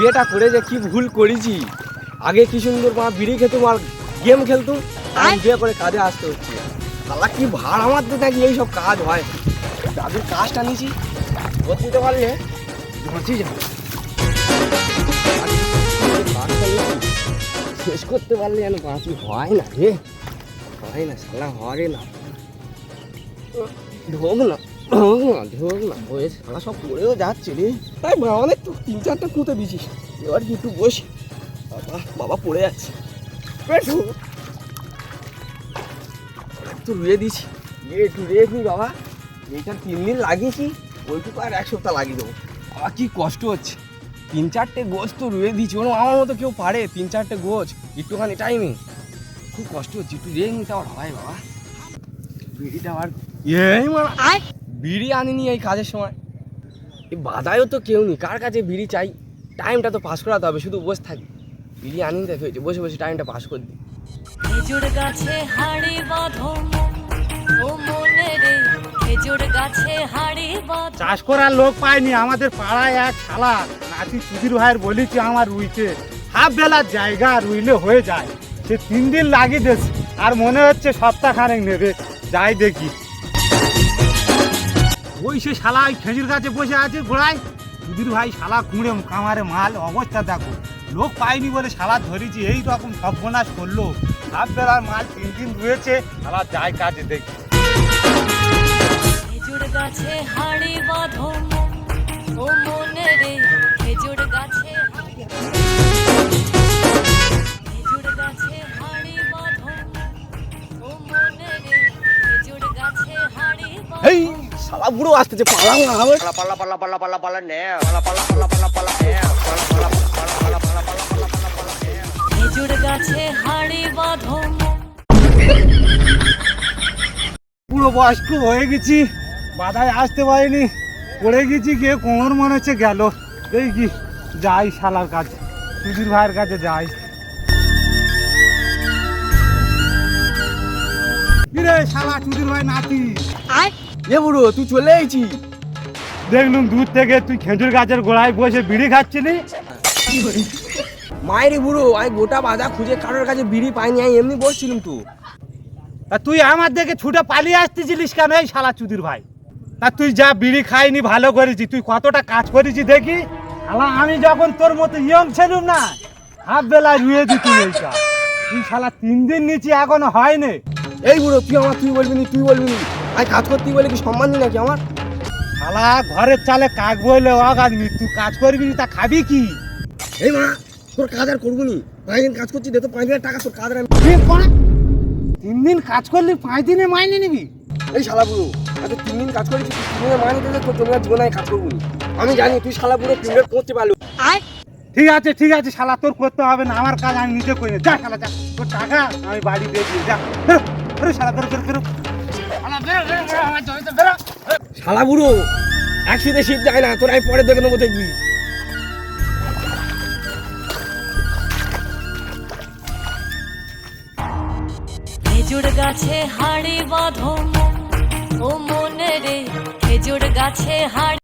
বিয়েটা করে যে কি ভুল করেছি? আগে কি সুন্দর মা বিড়ি খেতুম আর গেম খেলতুম আর বিয়ে করে কাজে আসতে হচ্ছে। শালা, কি ভাড় আমার তো নাকি এইসব কাজ হয়। দাদুর কাজটা নিয়েছি। করতে দিতে পারলে বাঁচি যাবে শেষ করতে পারলে যেন বাঁচি। হয় না রে। হয় না, শালা, হয় না। ঢোক না। না হয়ে সব পড়েও যাচ্ছে রে। তাই মা অনেক তো তিন চারটা কুঁতে দিছিস। এবার কি একটু বসি। বাবা বাবা পড়ে যাচ্ছে। পেটু একটু রুয়ে দিছি। একটু রেখ নি বাবা। এইটা তিন দিন লাগিয়েছি ওইটুকু আর এক সপ্তাহ লাগিয়ে দেবো। বাবা কি কষ্ট হচ্ছে। তিন চারটে গোছ তো রুয়ে দিচ্ছি। ওরকম আমার মতো কেউ পারে তিন চারটে গোছ। একটুখানি টাইমে খুব কষ্ট হচ্ছে। একটু রেখ নিতে আমার হয় বাবা। বিড়িটা আর এই মানে বিড়ি আনিনি এই কাজের সময়। এই বাধায়ও তো কেউ নেই কার কাছে বিড়ি চাই? টাইমটা তো পাস করাতে হবে শুধু বসে থাকি। বিড়ি আনিনি দেখে হয়েছে বসে বসে টাইমটা পাস করে দিই। খেজুর গাছে হাড়ি বাঁধো ও মনে রে খেজুর গাছে হাড়ি বাঁধো। চাষ করার লোক পাইনি আমাদের পাড়ায় এক শালা নাতি সুধীর ভাইয়ের বলেছি আমার রুইতে হাফ বেলার জায়গা রুইলে হয়ে যায় সে তিন দিন লাগিয়ে দিয়েছে আর মনে হচ্ছে সপ্তাহ খানেক নেবে যাই দেখি। ওই সে শালা ওই খেজুর গাছে বসে আছে ঘোড়ায় সুধীর ভাই শালা কুঁড়ে কামারে মাল, অবস্থা দেখো। লোক পাইনি বলে শালা ধরেছি, এই রকম সর্বনাশ করল। সাপ বেলার মাল তিন দিন রয়েছে, শালা যায় কাজে দেখি। শালা বুড়ো আসতেছে পালা না হবে pala pala pala ne pala pala pala pala pala ne pala pala pala pala pala pala pala pala ne খেজুর গাছে হাড়ি বাঁধো পুরো বয়স্ক হয়ে গেছি বাধায় আসতে পারিনি পড়ে গেছি গিয়ে কোমর মনে হচ্ছে গেল এই কি যাই শালার কাছে সুধীর ভাইয়ের কাছে যাই কিরে শালা সুধীর ভাই নাতি এ বুড়ো তুই চলে এসেছি দেখলুম দূর থেকে তুই খেজুর গাছের গোড়ায় বসে বিড়ি খাচ্ছিলি? মায়েরই বুড়ো আমি গোটা বাধা খুঁজে কারোর কাছে বিড়ি পাইনি আমি এমনি বসছিলাম তো। তা তুই আমার দেখে ছুটে পালিয়ে আসতেছিলিস কেন এই শালা চুদির ভাই? তা তুই যা বিড়ি খাইনি ভালো করেছি তুই কতটা কাজ করেছি দেখি? শালা আমি যখন তোর মতো ইয়ং ছিলুম না হাফ বেলা রুয়ে দিতি এইটা। তুই শালা তিন দিন নিচে এখনও হয়নি। এই বুড়ো তুই আমার তুই বলবি তুই বলবি নি কাজ করতে বলে কি সম্মান দিই নাকি আমার? শালা ঘরের চালে কাক বইলে অগাদমি তুই কাজ করবি নি তা খাবি কি? এই মা তোর কাজ আর করব নি। পাঁচ দিন কাজ করছি দে তো পাঁচ দিনের টাকা তোর কাজ আর আমি। তিন দিন কাজ করলি পাঁচ দিনে মাইনে নিবি। এই শালা বুড়ো আচ্ছা তিন দিন কাজ করেছি তুই তিন দিনের মানে দিলে তোর জমি আর জীবনে কাজ করব নি। আমি জানি তুই শালা বুড়ো তিন দিন করতে পারল। ঠিক আছে ঠিক আছে শালা তোর করতে হবে না আমার কাজ আমি নিজে করে যা শালা যা তোর টাকা আমি বাড়ি দিয়ে দিই যা। বেরো, বেরো শালা বেরো বেরো শালা বুড়ো একসাথে শীত যায় না, তোর আমি পরে দেখে নেব দেখবি। খেজুর গাছে হাড়ি বাঁধো ও মনে রে, খেজুর গাছে হাড়ি